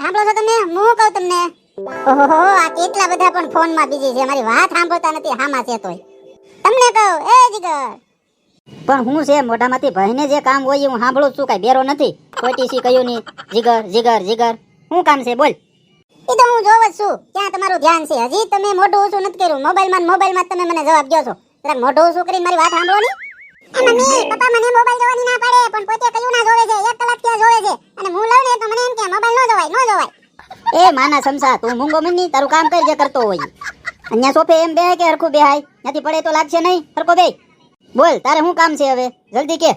સાંભળો છો તમે? હું કહું તમને? ઓહો, આ કેટલા બધા પણ ફોનમાં બીજી છે. મારી વાત સાંભળતા નથી, હામાં છે તોય. તમને કહું, એ જીગર પણ હું છે મોઢામાંથી ભાઈને જે કામ હોય હું સાંભળું છું, કઈ બેરો નથી. ખોટી સી કયું નહીં. જીગર જીગર જીગર. શું કામ છે, બોલ. એ તો હું જોવ છું. ક્યાં તમારું ધ્યાન છે? હજી તમે મોઢું ઓછું નથી કર્યું. મોબાઈલમાં ને મોબાઈલમાં તમે મને જવાબ દો છો. મોઢું ઓછું કરીને મારી વાત સાંભળો ની એ મમ્મી પપ્પા મને મોબાઈલ જોવાની ના પાડે પણ પોતે કયું ના જોવે છે એક કલાક ત્યાં જોવે છે. અને હું લઉં ને તો મને એમ કે મોબાઈલ ન જોવાય ન જોવાય. એ માના સમસા તું મૂંગો મની તારું કામ કર જે કરતો હોય. અહીંયા સોફે એમ બે કે હરખું બેહાય? નથી પડે તો લાગશે નહીં? હરખો બે બોલ તારે શું કામ છે હવે? જલ્દી કે.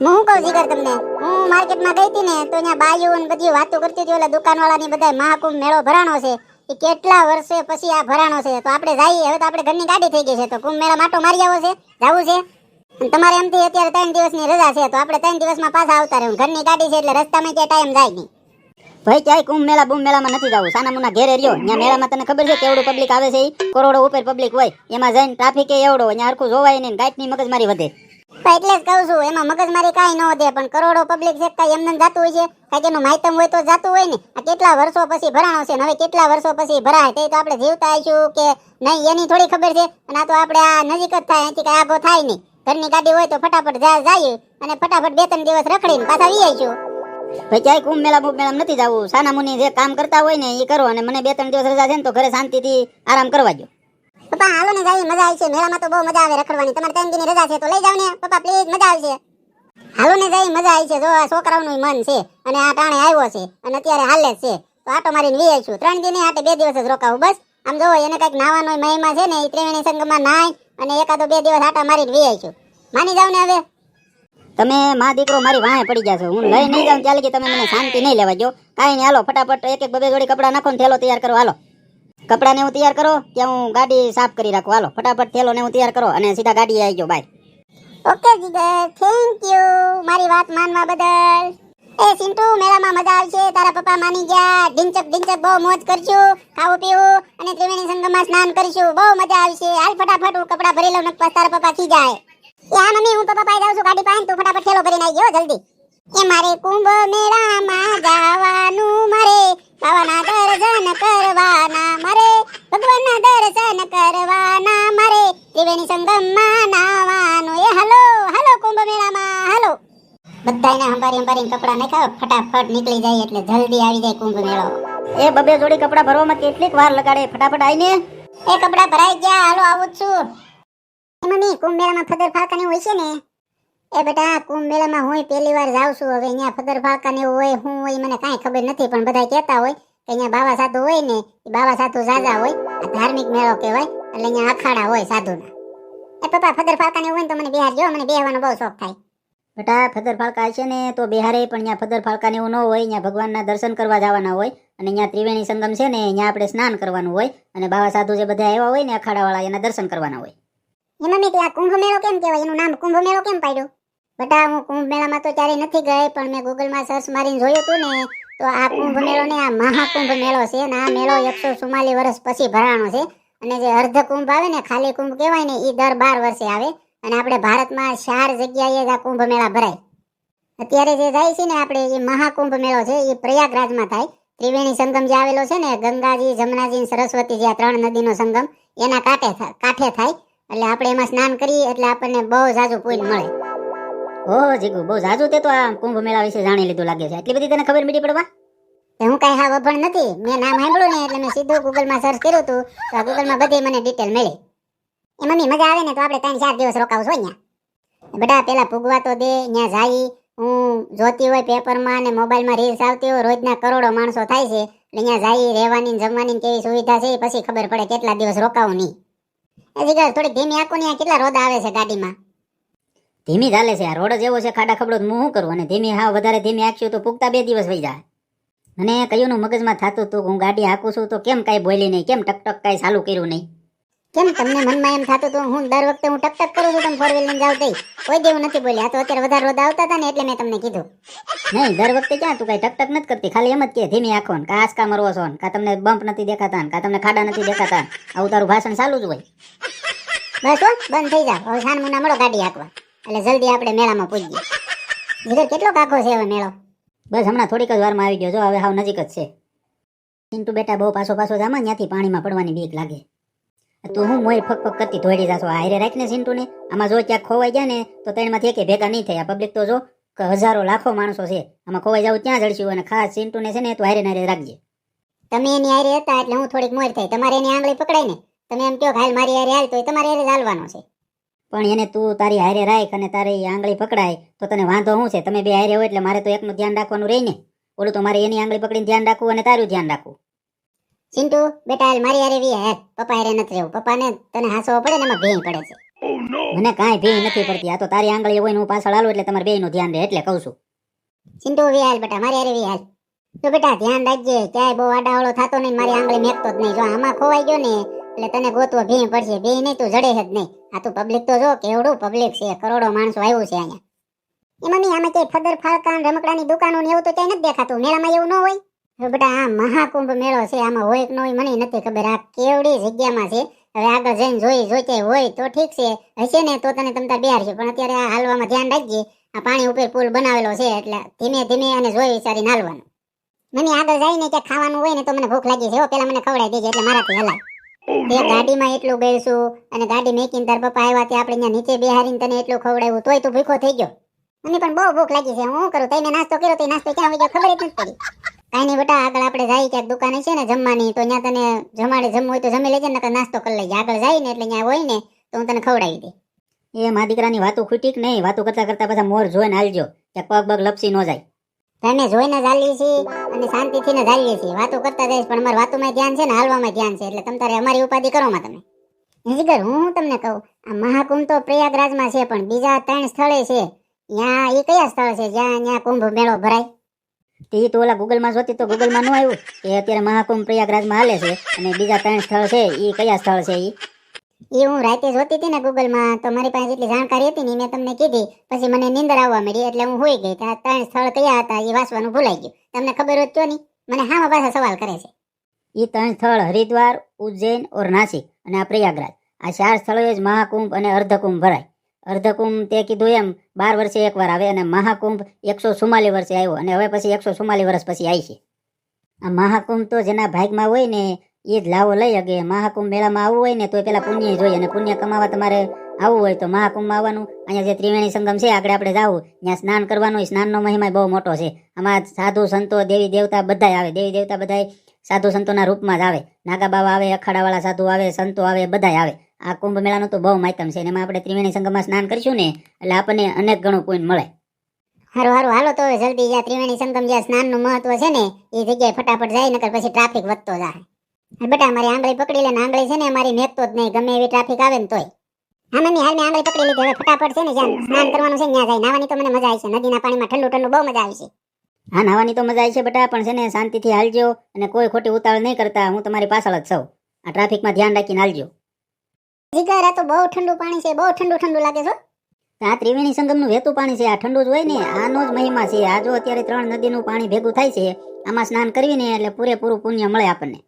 હું શું કહું જીગર તમને? હું માર્કેટમાં ગઈ હતી ને તો ત્યાં બાયું ને બધી વાતો કરતી હતી ઓલા દુકાનવાળાની બધા મહાકુંભ મેળો ભરાણો છે. એ કેટલા વર્ષે પછી આ ભરાણો છે? તો આપણે જઈએ હવે તો આપણે ઘરની ગાડી થઈ ગઈ છે તો કુંભ મેળા માટો મારી આવો છે. જવું છે? તમારે એમથી અત્યારે ત્રણ દિવસની રજા છે તો આપણે ત્રણ દિવસમાં પાછા આવતા રહેવું ઘરની ગાડી છે એટલે રસ્તામાં ક્યાંય ટાઈમ જાય નહીં. ભાઈ ક્યાંય કુંભ મેળા બુમ મેળામાં નથી જવું. સાના મુના ઘેરે રહ્યો. ત્યાં મેળામાં તને ખબર છે કેવડું પબ્લિક આવે છે કરોડો ઉપર પબ્લિક હોય. એમાં જઈને ટ્રાફિક એવડો અહીંયા હરખું જોવાય નહીં ગાઈટની મગજમારી વધે. એટલે જ કહું છું એમાં મગજમારી કાંઈ ન વધે પણ કરોડો પબ્લિક છે કાંઈ એમને જાતું હોય છે. કાંઈક એનું માહિતમ હોય તો જાતું હોય ને. આ કેટલા વર્ષો પછી ભરાણો છે હવે કેટલા વર્ષો પછી ભરાય તે તો આપણે જીવતા આવીશું કે નહીં એની થોડી ખબર છે. અને આ તો આપણે આ નજીક જ થાય અહીંથી કાંઈ આગો થાય નહીં. ઘરની ગાડી હોય તો ફટાફટ જા- જઈએ અને ફટાફટ બે ત્રણ દિવસ રખડીને પાછા વી આવીશું. ભાઈ ક્યાંય કુંભ મેળા કુંભ મેળા નથી જવું. સાના મુનિ જે કામ કરતા હોય ને એ કરો અને મને બે ત્રણ દિવસ રજા છે ને તો ઘરે શાંતિથી આરામ કરવા દો પપ્પા હાલો ને જાય મજા આવશે. મેળામાં તો બહુ મજા આવે રખડવાની. તમારે ત્રણ દિનની રજા છે તો લઈ જાવ ને. પપ્પા પ્લીઝ મજા આવશે. હાલો ને જાય મજા આવી છે જો આ છોકરાઓનું મન છે અને આ ટાણે આવ્યો છે અને અત્યારે હાલે છે તો આટો મારીને વી આવીશું. ત્રણ દિને આટે બે દિવસ જ રોકાવું બસ. આમ જોવો એને કંઈક નાવાનો મહિમા છે ને એ ત્રિવેણી સંગમાં નાય અને એકાદો બે દિવસ આટા મારીને વી આવીશું માની જાવ ને હવે. તમે મા દીકરો મારી વાંહે પડી જશો. હું લઈ નહીં જાઉં ચાલે કે તમે મને શાંતિ નહીં લેવા જો કાંઈ નહીં હાલો ફટાફટ એક એક બબે જોડી કપડાં નાખો ને થેલો તૈયાર કરો હાલો. કપડાને હું તૈયાર કરો કે હું ગાડી સાફ કરી રાખું હાલો. ફટાફટ થેલો ને હું તૈયાર કરો અને સીધા ગાડી આવી ગયો bye. Okay Jigar thank you મારી વાત માનવા બદલ. એ સિન્ટુ મેળામાં મજા આવશે. તારા પપ્પા માની ગયા. ઢીંચક ઢીંચક બહુ મોજ કરશું. ખાવું, પીવું અને ત્રિવેણી સંગમમાં સ્નાન કરશું. બહુ મજા આવશે. હાલ ફટાફટ હું કપડાં ભરી લઉં, નકર તારા પપ્પા થી જાય. એ હા, મમ્મી, હું પપ્પા જાઉં છું. ગાડી પાસે તું ફટાફટ થેલો ભરીને આવી ગયો, જલ્દી. એ મારે કુંભ મેળામાં જવાનું મારે. બાવાના દર્શન કરવાના મારે. ભગવાનના દર્શન કરવાના મારે. ત્રિવેણી સંગમમાં નાવાનું એ, હલો હલો, કુંભ મેળામાં. હાલો. બધાયને હંભારી અંબારી કપડાં નાખ્યા ફટાફટ નીકળી જાય એટલે જલ્દી આવી જાય કુંભ મેળો. એ બબે જોડી કપડાં ભરવામાં કેટલીક વાર લગાડે ફટાફટ આવીને. એ કપડાં ભરાઈ ગયા હાલો આવું છું. મમ્મી કુંભ મેળામાં ફદર ફાકાને હોય છે ને? એ બેટા કુંભ મેળામાં હું પહેલી વાર જાઉં છું. હવે અહીંયા ફદર ફાકાને એવું હોય હું હોય મને કાંઈ ખબર નથી પણ બધા કહેતા હોય કે અહીંયા બાવા સાધુ હોય ને એ બાવા સાધુ જાજા હોય. આ ધાર્મિક મેળો કહેવાય એટલે અહીંયા અખાડા હોય સાધુના. એ પપ્પા ફદર ફાકાને હોય ને તો મને બિહાર ગયો મને બેહવાનો બહુ શોખ થાય. બેટા ફદર ફાળકા છે ને, તો બિહારે પણ અહીંયા ફદર ફાળકાને એવું ન હોય અહીંયા ભગવાનના દર્શન કરવા જવાના હોય, અને અહીંયા ત્રિવેણી સંગમ છે ને અહીંયા આપણે સ્નાન કરવાનું હોય, અને બાવા સાધુ જે બધા આવ્યા હોય ને, અખાડાવાળા, એના દર્શન કરવાના હોય. એ મમ્મી ત્યાં કુંભ મેળો કેમ કહેવાય? એનું નામ કુંભ મેળો કેમ પાડ્યું? બેટા, હું કુંભ મેળામાં તો ક્યારેય નથી ગઈ, પણ મેં ગૂગલમાં સર્ચ મારીને જોયું હતું ને, તો આ કુંભ મેળો ને, આ મહાકુંભ મેળો છે અને આ મેળો એકસો ચુમ્માલીસ વર્ષ પછી ભરાણો છે. અને જે અર્ધ કુંભ આવે ને, ખાલી કુંભ કહેવાય ને એ દર બાર વર્ષે આવે. અને આપણે ભારતમાં ચાર જગ્યાએ જ આ કુંભ મેળા ભરાય. અત્યારે જે જાય છે ને આપણે એ મહાકુંભ મેળો છે એ પ્રયાગરાજમાં થાય. ત્રિવેણી સંગમ જે આવેલો છે ને ગંગાજી જમનાજી સરસ્વતી જે આ ત્રણ નદીનો સંગમ એના કાંઠે કાંઠે થાય. એટલે આપણે એમાં સ્નાન કરીએ એટલે આપણને બહુ ઝાઝુ પુણ્ય મળે. ઓહો જીગુ બહુ ઝાઝુ તે તો આ કુંભ મેળા વિશે જાણી લીધું લાગે છે. એટલી બધી તને ખબર મીડી પડવા? હું કઈ હા વભણ નથી. મેં નામ સાંભળ્યું ને એટલે મેં સીધું ગૂગલમાં સર્ચ કર્યું હતું. તો ગૂગલમાં બધી મને ડિટેલ મળી. એ મમ્મી, મજા આવે ને તો આપણે ત્રણ ચાર દિવસ રોકાવું છો અહીંયા. બધા પેલા ભૂગવા તો દે ત્યાં જાય. હું જોતી હોય પેપરમાં ને મોબાઈલમાં રીલ્સ આવતી હોય, રોજના કરોડો માણસો થાય છે. એટલે અહીંયા જાય, રહેવાની જમવાની કેવી સુવિધા છે પછી ખબર પડે કેટલા દિવસ રોકાવું નહીં. હજી ગાય થોડી ધીમી આંખો ને કેટલા રોદ આવે છે ગાડીમાં? ધીમી ચાલે છે. આ રોડ જ એવો છે, ખાડા ખબડો હું શું કરું? અને ધીમી હા વધારે ધીમી આંખ્યું તો પૂગતા બે દિવસ વહી જાય. અને કયું મગજમાં થતું હતું હું ગાડી હાંકું છું, તો કેમ કાંઈ બોલી નહીં, કેમ ટકટક ટક કાંઈ ચાલુ કર્યું નહીં? કેમ તમને મનમાં એમ થતું હતું? હું દર વખતે હું ટક ટક કરું છું, તમે ફોર વ્હીલ લઈને જાવ તઈ. કોઈ દેવું નથી બોલ્યા. તો અત્યારે વધારે રોદા આવતા હતા ને, એટલે મેં તમને કીધું. નહીં, દર વખતે ક્યાં? તું કઈ ટક ટક નથી કરતી. ખાલી એમ જ કે, ધીમી આંખો ને, કા આંસકા મરવો છો કા તમને બમ્પ નથી દેખાતા કા તમને ખાડા નથી દેખાતા આવું તારું ભાષણ ચાલુ જ હોય. બસ બંધ થઈ જાવ હવે સાન મુના મળો ગાડી હાંકવા. એટલે જલ્દી આપણે મેળામાં પૂજીએ. જીગર, કેટલો કાકો છે હવે મેળો? બસ હમણાં થોડીક જ વારમાં આવી ગયો. જો, હવે હાવ નજીક જ છે. ચિંટુ બેટા બહુ પાછો પાછો જામાં, ત્યાંથી પાણીમાં પડવાની બીક લાગે. તું હું મોય ફક ફક કરતી ધોડી જાશો. હારે રાખ ને ચિંટુને આમાં જો ક્યાંક ખોવાઈ જાય ને તો તેણમાંથી એકે ભેગા નહીં થયા. પબ્લિક તો જો કે હજારો લાખો માણસો છે. આમાં ખોવાઈ જાવ ત્યાં જડશું અને ખાસ ચિંટુને છે ને તું હારે નારે રાખજે. તમે એની હારે હતા એટલે હું થોડીક મોર થઈ. તમારે એની આંગળી પકડાય ને. તમે એમ કહો હાલ મારી હારે હાલ તો તમારે હારે હાલવાનો છે. પણ એને તું તારી હારે રાખ અને તારી આંગળી પકડાય તો તને વાંધો શું છે? તમે બે હારે હોય એટલે મારે તો એકનું ધ્યાન રાખવાનું રહી ને. ઓલું તો મારે એની આંગળી પકડીને ધ્યાન રાખવું અને તારું ધ્યાન રાખવું. ચિંટુ બેટા હાલ મારી હારે વી હાલ. પપ્પા હારે નથી રહેવું. પપ્પાને તને હાસવો પડે ને એમાં ભેઈ પડે છે. મને કાંઈ ભી નથી પડતી. આ તો તારી આંગળી હોય ને હું પાછળ હાલું એટલે તમારે બેયનું ધ્યાન રહે એટલે કહું છું. ચિંટુ વી હાલ બેટા, મારી હારે વી હાલ. તો બેટા, ધ્યાન રાખજે. ક્યાંય બહુ આડાવળો થતો નહીં, મારી આંગળી મેકતો જ નહીં. જો આમાં ખોવાઈ ગયો ને, એટલે તને ગોતવો ભેઈ પડશે. ભેઈ નહીં, તું જડે જ નહીં. આ તું પબ્લિક તો જો, કેવડું પબ્લિક છે. કરોડો માણસો આવ્યું છે અહીંયા. એ મમ્મી, આમાં ક્યાંય ફદર ફાળકાન રમકડાની દુકાનો ને એવું તો ક્યાંય નથી દેખાતું? મેળામાં એવું ન હોય? બેટા આ મહાકુંભ મેળો છે આમાં હોય કે ન હોય મને નથી ખબર. આ કેવડી જગ્યામાં છે? હવે આગળ જઈને જોઈ જોઈતે હોય તો ઠીક છે. હશે ને તો તને તમતા બિહાર છે. પણ અત્યારે આ હાલવામાં ધ્યાન રાખજે આ પાણી ઉપર પુલ બનાવેલો છે એટલે ધીમે ધીમે અને જોઈ વિચારીને હાલવાનું. મને આગળ જઈને ક્યાંક ખાવાનું હોય ને તો મને ભૂખ લાગી છે. હો પેલા મને ખવડાવી દેજે એટલે મારાથી હલાય. તે ગાડીમાં એટલું બેસું અને ગાડી મેકીને તાર પપ્પા આવ્યા ત્યાં આપણે અહીંયા નીચે બેહારીને તને એટલું ખવડાવ્યું તોય તું ભૂખો થઈ ગયો. મને પણ બહુ ભૂખ લાગી છે. હું કરું? તઈને નાસ્તો કર્યો તો નાસ્તો ક્યાં આવી ગયો? ખબર જ નથી પડી. કાંઈ નહીં બેટા આગળ આપણે જાય ક્યાંક દુકાને છે ને જમવાની તો ત્યાં તને જમાડે જમવું હોય તો જમી લેજે ને નાસ્તો કરી લઈએ આગળ જાય ને એટલે ત્યાં હોય ને તો હું તને ખવડાવી દે. એ મા દીકરાની વાતો ખૂટી કે નહીં? વાતો કરતા કરતા પાછા મોર જોઈને હાલજો. કે પગ બગ લપસી ન જાય. તને જોઈને ચાલીએ છીએ અને શાંતિથી ને ચાલીએ છીએ. વાતો કરતા જઈશ પણ અમારી વાતોમાં ધ્યાન છે ને હાલવામાં ધ્યાન છે. એટલે તમે તારે અમારી ઉપાધિ કરો માં તમે. જીગર હું હું તમને કહું આ મહાકુંભ તો પ્રયાગરાજમાં છે પણ બીજા ત્રણ સ્થળે છે. ત્યાં એ કયા સ્થળ છે? જ્યાં ત્યાં કુંભ મેળો ભરાય? તે તો ઓલા ગૂગલમાં જોતી તો ગૂગલમાં ન આવ્યું. કે અત્યારે મહાકુંભ પ્રયાગરાજમાં હાલે છે અને બીજા ત્રણ સ્થળ છે એ કયા સ્થળ છે એ એ હું રાતે જોતી હતી ને ગૂગલમાં તો મારી પાસે જેટલી જાણકારી હતી ને મેં તમને કીધી. પછી મને નીંદર આવવા મળી એટલે હું હોઈ ગઈ. ત્યાં ત્રણ સ્થળ કયા હતા એ વાંચવાનું ભૂલાઈ ગયું. તમને ખબર હોત તો નહીં. મને હામાં પાછા સવાલ કરે છે. એ ત્રણ સ્થળ હરિદ્વાર ઉજ્જૈન ઓર નાસિક અને આ પ્રયાગરાજ. આ ચાર સ્થળોએ જ મહાકુંભ અને અર્ધકુંભ ભરાય. અર્ધકુંભ તે કીધું એમ, બાર વર્ષે એકવાર આવે અને મહાકુંભ એકસો ચુમ્માલીસ વર્ષે આવ્યો અને હવે પછી એકસો ચુમ્માલીસ વર્ષ પછી આવી આ મહાકુંભ તો જેના ભાગમાં હોય ને, એ જ લાવો લઈ શકે. મહાકુંભ મેળામાં આવવું હોય ને તો પેલા પુણ્ય જોઈએ અને પુણ્ય કમાવા તમારે આવવું હોય તો મહાકુંભમાં આવવાનું. અહીંયા જે ત્રિવેણી સંગમ છે, આગળ આપણે જાવું. ત્યાં સ્નાન કરવાનું. સ્નાનનો મહિમા બહુ મોટો છે. આમાં સાધુ સંતો, દેવી દેવતા બધાય આવે. દેવી દેવતા બધાય સાધુ સંતોના રૂપમાં જ આવે. નાગા બાવા આવે, અખાડાવાળા સાધુ આવે, સંતો આવે, બધાય આવે. આ કુંભ મેળાનું તો બહુ માધ્યમ છે. અને એમાં આપણે ત્રિવેણી સંગમમાં સ્નાન કરીશું ને એટલે આપણને અનેક ગણું પુણ્ય મળે. હારું હારું. હાલો તો જલ્દી જ્યાં ત્રિવેણી સંગમ જ્યાં સ્નાનનું મહત્વ છે ને એ જગ્યાએ ફટાફટ જાય નકર પછી ટ્રાફિક વધતો જાય. બેટા મારી આંગળી પકડી લે ને આંગળી છે ને મારી મેકતો જ નહીં. ગમે એવી ટ્રાફિક આવે ને તોય. હા મમ્મી હાલ મેં આંગળી પકડી લીધી. હવે ફટાફટ છે ને જ્યાં સ્નાન કરવાનું છે ત્યાં જાય. નાવાની તો મને મજા આવી છે. નદીના પાણીમાં ઠંડુ ઠંડુ બહુ મજા આવી છે. હા નાવાની તો મજા આવી છે બેટા પણ છે ને શાંતિથી હાલજો અને કોઈ ખોટી ઉતાવળ નહીં કરતા. હું તમારી પાછળ જ છું. આ ટ્રાફિકમાં ધ્યાન રાખીને હાલજો. જીગર આ તો બહુ ઠંડુ પાણી છે બહુ ઠંડુ ઠંડુ લાગે છે. આ ત્રિવેણી સંગમનું વહેતું પાણી છે આ ઠંડુ જ હોય ને આનો જ મહિમા છે. આ જો અત્યારે ત્રણ નદીનું પાણી ભેગું થાય છે આમાં સ્નાન કરવીને એટલે પૂરેપૂરું પુણ્ય મળે આપણને.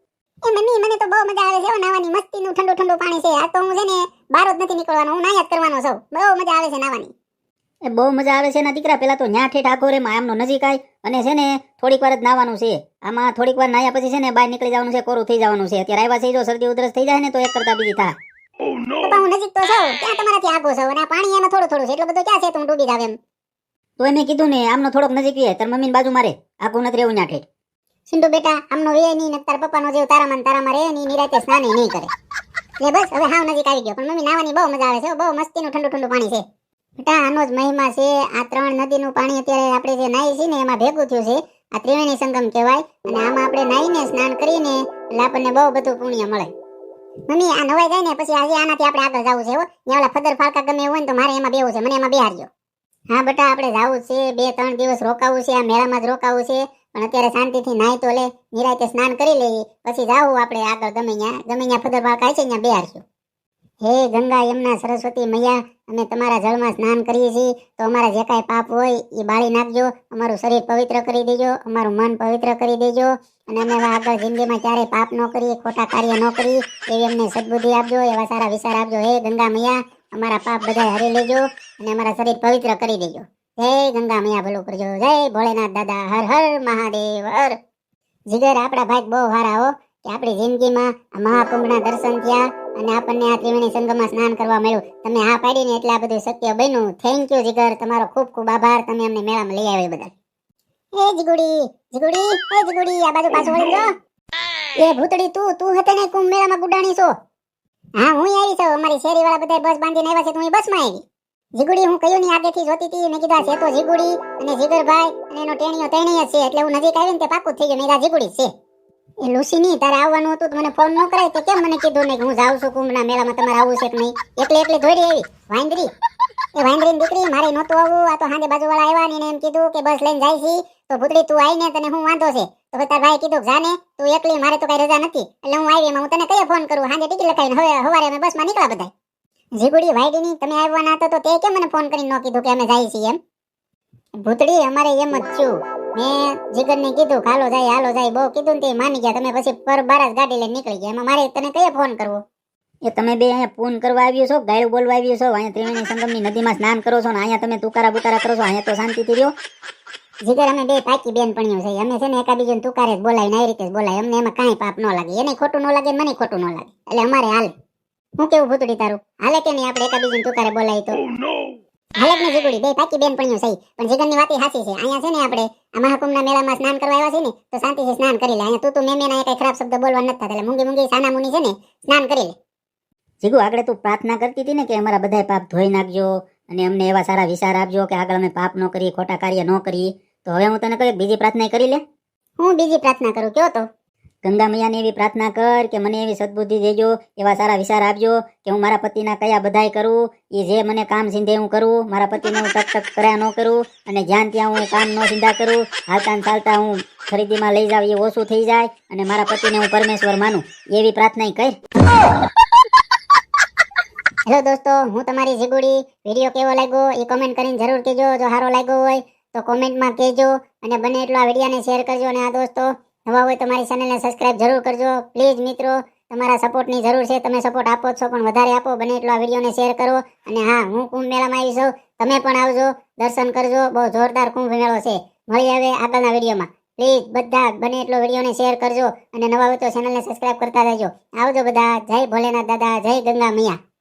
એ મમ્મી મને તો બહુ મજા આવે છે નાવાની મસ્તીનું ઠંડુ ઠંડુ પાણી છે. આ તો હું છે ને બહાર જ નથી નીકળવાનો હું નાયા જ કરવાનો છું. બહુ મજા આવે છે નાવાની એ બહુ મજા આવે છે ના દીકરા. પેલા તો ન્યા ઠેઠ આખો રેમાં આમનો નજીક આય અને છે ને થોડીક વાર જ નાવાનું છે. આમાં થોડીક વાર નાયા પછી છે ને બહાર નીકળી જવાનું છે કોરું થઈ જવાનું છે. અત્યારે આવ્યા છે જો શરદી ઉધરસ થઈ જાય ને તો એક કરતા બીજી થાય પપ્પા હું નજીક તો છું ક્યાં તમારાથી આગો છું અને આ પાણી એનો થોડું થોડું છે. એટલો બધો ક્યાં છે તો હું ડૂબી જાવ એમ? તો એમે કીધું ને આમનો થોડોક નજીક છે તાર મમ્મીની બાજુ મારે. આગો નથી રહેવું ન્યા ઠેઠ. સિંધુ બેટા આમનો વે નહીં ને તાર પપ્પાનો જેવું તારા મન તારામાં રહે નહીં નિરાતે સ્નાન નહીં કરે. એટલે બસ હવે હાવ નજીક આવી ગયો. પણ મમ્મી નાવાની બહુ મજા આવે છે બહુ મસ્તીનું ઠંડુ ઠંડુ પાણી છે. બેટા આનો જ મહિમા છે. આ ત્રણ નદીનું પાણી અત્યારે આપણે જે નાહી છીએ ને એમાં ભેગું થયું છે. આ ત્રિવેણી સંગમ કહેવાય. અને આમાં આપણે નાહીને સ્નાન કરીને એટલે આપણને બહુ બધું પુણ્ય મળે. મમ્મી, આ નવાઈ જાય ને, પછી આજે આનાથી આપણે આગળ જવું છે ત્યાં ઓલા ફદર ફાળકા ગમે હોય ને, તો મારે એમાં બેવું છે, મને એમાં બેહારજો હા, બેટા, આપણે જવું છે, બે, ત્રણ દિવસ રોકાવું છે, આ મેળામાં જ રોકાવું છે, પણ અત્યારે શાંતિથી નાહી તો લે નિરાતે સ્નાન કરી લઈએ પછી જાવું આપણે આગળ ગમે ત્યાં. ગમે ત્યાં ફદર ફાળકા છે, ત્યાં બેહારશું હે, ગંગા, યમુના, સરસ્વતી મૈયા, અમે તમારા જળમાં સ્નાન કરીએ છીએ, તો અમારા જે કાંઈ પાપ હોય, એ બાળી નાખજો, અમારું શરીર પવિત્ર કરી દેજો, અમારું મન પવિત્ર કરી દેજો અને અમે આગળ જિંદગીમાં ક્યારેય પાપ ન કરીએ, ખોટા કાર્ય ન કરીએ, એવી અમને સદબુદ્ધિ આપજો, એવા સારા વિચાર આપજો. હે ગંગા મૈયા, અમારા પાપ બધા હરી લેજો અને અમારા શરીર પવિત્ર કરી દેજો. જય ગંગા મૈયા, ભલું કરજો. જય ભોળેનાથ દાદા, હર હર મહાદેવ, હર. જીગર આપણા ભાઈ બહુ હારા હો, કે આપણી જિંદગીમાં મહાકુંભના દર્શન થયા અને આપણને આ ત્રિવેણી સંગમમાં સ્નાન કરવા મળ્યું. તમે હા પાડીને એટલે બધું શક્ય બન્યું. Thank you Jigar. તમારો ખૂબ ખૂબ આભાર. તમે અમને મેળામાં લઈ આવ્યા બદલ. એ જીગુડી જીગુડી, એ જીગુડી, આ બાજુ પાછો વળી એ ભૂતડી, તું તું હતે ને કુંભ મેળામાં ગુડાણી છો? હા, હું આવી છું. અમારી શેરી વાળા બધા બસ બાંધીને આવ્યા છે, તું અહીં બસમાં આવી. જીગુડી, હું કયું ની આગેથી જોતી હતી મેં કીધું છે તો જીગુડી અને જીગરભાઈ અને એનો ટેણીઓ ટેણી છે. એટલે હું નજીક આવીને તે પાકું થઈ ગયું મેં જીગુડી છે. એ લુસીની તારે આવવાનું હતું તો મને ફોન ન કરાય. તે કેમ મને કીધું નહીં હું જાઉં છું કુંભના મેળામાં, તમારે આવવું છે કે નહીં? એટલે એટલે દોડી આવી. વાંદરી. એ વાંદરીની દીકરી મારે નહોતું આવવું. આ તો હાંડે બાજુવાળા આવ્યા ને એમ કીધું કે બસ લઈને જાય છી. તો ભૂતડી તું આવીને તને હું વાંધો છે? તો તારા ભાઈ કીધું જાને, તું એકલી, મારે તો કઈ રજા નથી. એટલે હું આવી એમાં, હું તને કયો ફોન કરું? હાંડે ટિકિટ લખાવીને હવે, હવારે અમે બસમાં નીકળ્યા બધા જીગુડી વાઈડીની તમે આવવાના હતા તો તે કેમ મને ફોન કરીને ન કીધું કે અમે જાય છીએ એમ? ભૂતડી, અમારે એમ જ થયું. મેં જીગરને કીધું હાલો જાય હાલો જાય બહુ કીધું ને તે માની ગયા. તમે પછી પર બાર જ ગાડી લઈને નીકળી ગયા. એમાં મારે તને કયા ફોન કરવો? એ તમે બે અહીંયા ફોન કરવા આવ્યો છો ગાયું બોલવા આવ્યો છો અહીંયા ત્રિવેણી સંગમની નદીમાં સ્નાન કરો છો ને અહીંયા તમે તુકારા બુકારા કરો છો અહીંયા તો શાંતિથી રહ્યો. જીગર અમે બે પાકી બેન પણીઓ છે. અમે છે ને એકાબીજાને તુકારે જ બોલાવીને આવી રીતે જ બોલાય અમને એમાં કાંઈ પાપ ન લાગે. એને ખોટું ન લાગે મને ખોટું ન લાગે. એટલે અમારે હાલ. હું કેવું ભૂતડી તારું? હાલે કે નહીં આપણે એકાબીજાને તુકારે બોલાય તો? હાલે ને જીગુડી બે પાકી બેન પણીઓ છે પણ જીગરની વાત હાસી છે. અહીંયા છે ને આપણે આ મહાકુંભના મેળામાં સ્નાન કરવા આવ્યા છે ને તો શાંતિથી સ્નાન કરી લે. અહીંયા તું તું મેં મેં કઈ ખરાબ શબ્દ બોલવા નથી થતા. એટલે મૂંગી મૂંગી સાના મુની છે ને સ્નાન કરી લે. જીગુ આગળ તું પ્રાર્થના કરતી હતી ને કે અમારા બધા પાપ ધોઈ નાખજો અને અમને એવા સારા વિચાર આપજો કે આગળ અમે પાપ ન કરીએ ખોટા કાર્ય ન કરીએ. તો હવે હું તને કહ્યું બીજી પ્રાર્થના કરી લે? હું બીજી પ્રાર્થના કરું. કયો તો? ગંગા મૈયાને એવી પ્રાર્થના કર કે મને એવી સદબુદ્ધિ દેજો, એવા સારા વિચાર આપજો કે હું મારા પતિના કયા બધાય કરું, એ જે મને કામ સિંધે હું કરું, મારા પતિને હું ટક ટક કર્યા ન કરું, અને જ્યાં ત્યાં હું કામ ન સિંધા કરું, હાલતા ચાલતા હું ખરીદીમાં લઈ જાવ એ ઓછું થઈ જાય અને મારા પતિને હું પરમેશ્વર માનું. એવી પ્રાર્થના કર. હેલો દોસ્તો, હું તમારી જીગુડી. વીડિયો કેવો લાગ્યો? એ કમેન્ટ કરીને જરૂર કહેજો. જો સારો લાગ્યો હોય તો કોમેન્ટમાં કહેજો અને બને એટલો આ વિડીયાને શેર કરજો. અને આ દોસ્તો નવા હોય તો ચેનલને સબસ્ક્રાઇબ જરૂર કરજો. પ્લીઝ મિત્રો, તમારા સપોર્ટની જરૂર છે. તમે સપોર્ટ આપો છો, પણ વધારે આપો, બને એટલો આ વિડીયોને શેર કરો. અને હા, હું કુંભ મેળામાં આવી છું. તમે પણ આવજો, દર્શન કરજો. બહુ જોરદાર કુંભ મેળો છે. મળી હવે આગળના વિડીયોમાં પ્લીઝ બધા બને એટલો વિડીયોને શેર કરજો. અને નવા હોય તો ચેનલને સબસ્ક્રાઇબ કરતા રહેજો. આવજો બધા. જય ભોલેનાથ દાદા, જય ગંગા મૈયા.